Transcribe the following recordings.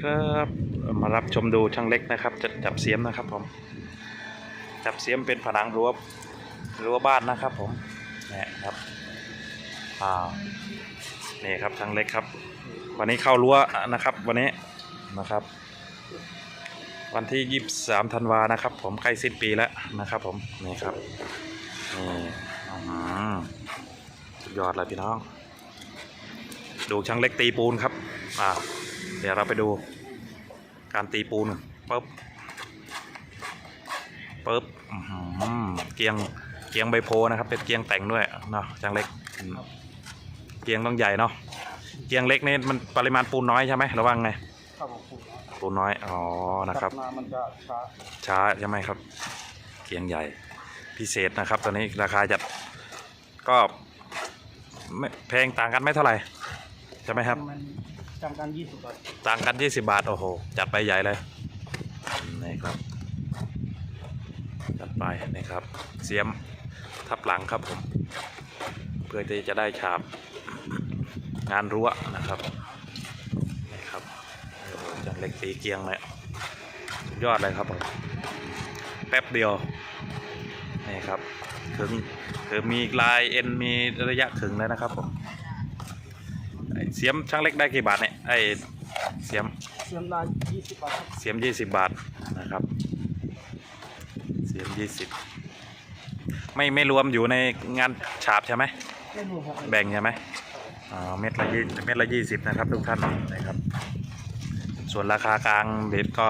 ครับมารับชมดูช่างเล็กนะครับจะจับเสียมนะครับผม จับเสียมเป็นผนังรั้วรั้วบ้านนะครับผมนี่ครับอ่านี่ครับช่างเล็กครับ วันนี้เข้ารั้วนะครับ วันนี้นะครับ วันที่23ธันวานะครับ ผมใกล้สิ้นปีแล้วนะครับ ผมนี่ครับนี่อ๋อหือสุดยอดเลยพี่น้อง ดูช่างเล็กตีปูนครับอ่า เดี๋ยวเราไปดูการตีปูนปึ๊บปึ๊บอื้อหือเกียงเกียงใบโพนะครับ เป็นเกียงแต่งด้วยเนาะช่างเล็กอืมเกียงต้องใหญ่เนาะเกียงเล็กนี่มันปริมาณปูนน้อยใช่ไหมระวังไงครับผมคุณปูนน้อยอ๋อนะครับมามันจะช้าช้าใช่ไหมครับ เกียงใหญ่พิเศษนะครับตัวนี้ราคาจะก็ไม่แพงต่างกันไม่เท่าไหร่ใช่ไหมครับมัน จำกันยี่สิบบาทต่างกัน 20 บาท โอ้โห จัดไปใหญ่เลยนี่ครับ จัดไปนี่ครับ เสียมทับหลังครับผม เพื่อที่จะได้ฉาบงานรั้วนะครับนี่ครับโอ้โหจัดเล็กตีเกียงเลยสุดยอดเลยครับผมแป๊บเดียวนี่ครับถึงคือมีลายเอ็นมีระยะถึงเลยนะครับผม ไอ้เสียมช่างเล็กได้กี่บาทเนี่ยไอเสียมเสียมลายยี่สิบบาทครับเสียมยี่สิบบาทนะครับ เสียมยี่สิบไม่ไม่รวมอยู่ในงานฉาบใช่ไหมไม่รู้ครับแบ่งใช่ไหมอ๋อเม็ดละยี่เม็ดละยี่สิบนะครับทุกท่านนะครับ ส่วนราคากลางเด็ดก็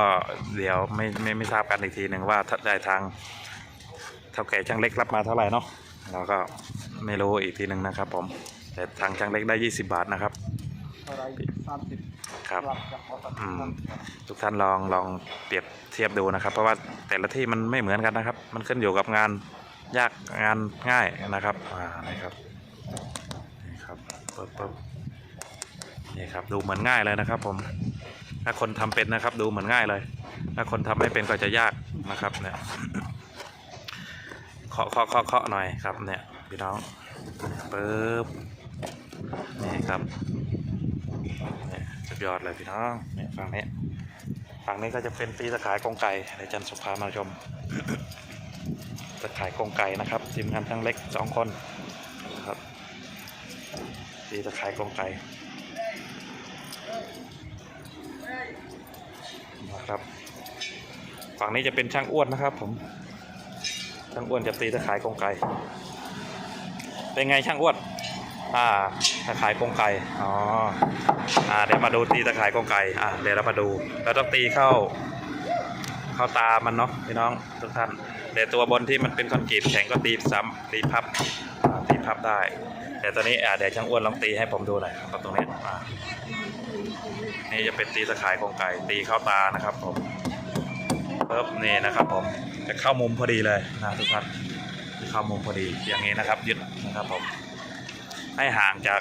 เดี๋ยวไม่ไม่ไม่ทราบกันอีกทีหนึ่งว่าถ้าได้ทางเท่าแก่ช่างเล็กรับมาเท่าไหร่เนาะเราก็ไม่รู้อีกทีหนึ่งนะครับผม แต่ทางช่างเล็กได้ 20 บาทนะครับอะไรสามสิบครับหลักจากหอตัดอืมครับทุกท่านลองลองเปรียบเทียบดูนะครับ เพราะว่าแต่ละที่มันไม่เหมือนกันนะครับ มันขึ้นอยู่กับงานยากงานง่ายนะครับอ่านี่ครับนี่ครับปึ๊บปึ๊บนี่ครับดูเหมือนง่ายเลยนะครับ ผมถ้าคนทำเป็นนะครับ ดูเหมือนง่ายเลย ถ้าคนทำไม่เป็นก็จะยากนะครับเนี่ยเคาะเคาะเคาะเคาะหน่อยครับเนี่ยพี่น้องปึ๊บ นี่ครับเนี่ยสุดยอดเลยพี่น้องเนี่ยฝั่งนี้ฝั่งนี้ก็จะเป็นตีตะขายกรงไก่เดี๋ยวอาจันสุภามาชมตะขายกรงไก่นะครับทีมงานทั้งเล็กสองคนนะครับตีตะขายกรงไก่นะครับฝั่งนี้จะเป็นช่างอ้วนนะครับผมช่างอ้วนจะตีตะขายกรงไก่เป็นไงช่างอ้วน อ่าตะขายกรงไก่อ๋ออ่าเดี๋ยวมาดูตีตะขายกรงไก่อ่าเดี๋ยวเรามาดูเราต้องตีเข้า เข้าตามันเนาะพี่น้องทุกท่านเดี๋ยวตัวบนที่มันเป็นคอนกรีตแข็งก็ตีซ้ำตีพับอ่าตีพับได้แต่ตอนนี้อ่าเดี๋ยวช่างอ้วนลองตีให้ผมดูหน่อยครับตรงนี้อ่านี่จะเป็นตีตะขายกรงไก่ตีเข้าตานะครับผมปึ๊บนี่นะครับผมจะเข้ามุมพอดีเลยนะทุกท่านจะเข้ามุมพอดีอย่างนี้นะครับยึดนะครับผม ให้ห่างจาก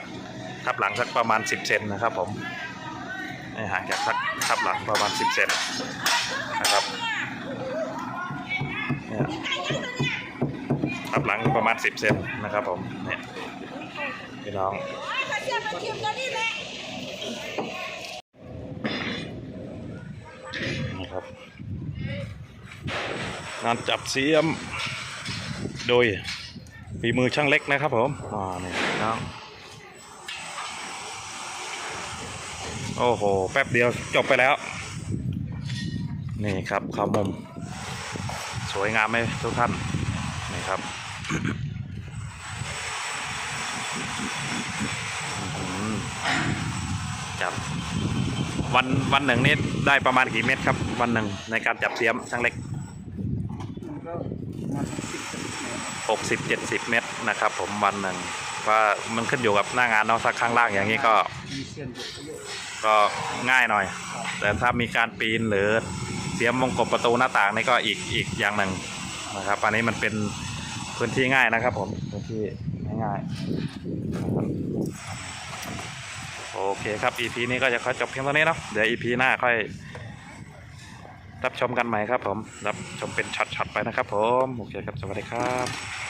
ทับหลังสักประมาณ 10 เซนนะครับผมให้ห่างจากทับทับหลังประมาณ 10 เซนนะครับทับหลังประมาณ 10 เซนนะครับผมเนี่ยพี่น้องนะครับงานจับเสียมโดย ฝีมือช่างเล็กนะครับผมอ่านี่น้องโอ้โห แป๊บเดียวจบไปแล้ว นี่ครับข้ามุม สวยงามไหมทุกท่าน นี่ครับจับวันวันหนึ่งนี่ได้ประมาณกี่เม็ดครับ วันหนึ่งในการจับเสียมช่างเล็กมันก็มาสิบหกสิบ เจ็ดสิบเมตรนะครับ ผมวันหนึ่งว่ามันขึ้นอยู่กับหน้างานเนาะถ้าข้างล่างอย่างนี้ก็ ก็ง่ายหน่อย แต่ถ้ามีการปีนหรือเสียมวงกบประตูหน้าต่างนี่ก็อีกอีกอย่างหนึ่งนะครับ อันนี้มันเป็นพื้นที่ง่ายนะครับ ผมพื้นที่ง่ายโอเคครับ EP นี้ก็จะขอจบเพียงเท่านี้เนาะเดี๋ยว EP หน้าค่อยรับชมกันใหม่ครับผม รับชมเป็นช็อตๆไปนะครับผม โอเคครับ สวัสดีครับ